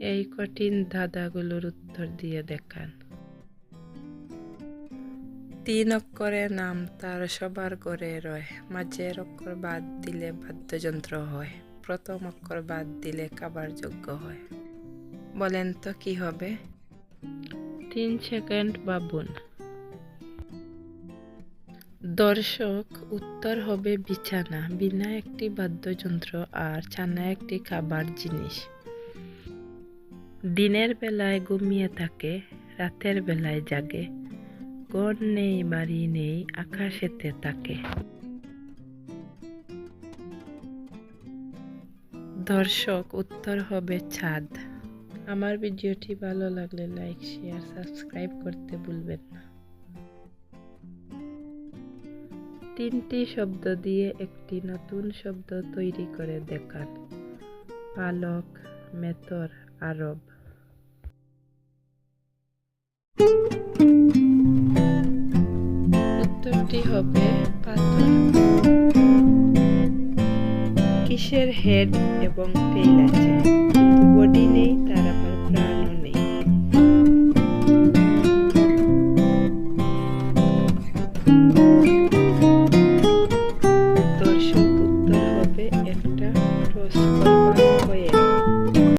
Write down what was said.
এই কঠিন ধাঁধাগুলোর উত্তর দিয়ে দেখান। তিন অক্ষরে নাম তার সবার করে রয় মাঝের অক্ষর বাদ দিলে বাদ্যযন্ত্র হয় প্রথম অক্ষর বাদ দিলে কাবার যোগ্য হয়। বলেন তো কি হবে? তিন সেকেন্ড বাবুন দর্শক উত্তর হবে বিছানা বিনা একটি বাদ্যযন্ত্র আর ছানা একটি খাবার জিনিস। দিনের বেলায় ঘুমিয়ে থাকে, রাতের বেলায় জাগে। ঘর নেই, বাড়ি নেই, আকাশেতে থাকে। দর্শক, উত্তর হবে ছাদ। আমার ভিডিওটি ভালো লাগলে লাইক, শেয়ার, সাবস্ক্রাইব করতে ভুলবেন না। তিনটি শব্দ দিয়ে একটি নতুন শব্দ তৈরি করে দেখান। পালক, মেতর আরব। উত্তরটি হবে পাথর। কিসের হেড এবং টেইল আছে? কিন্তু বডি নেই, তার আবার প্রাণও নেই। উত্তর হবে একটা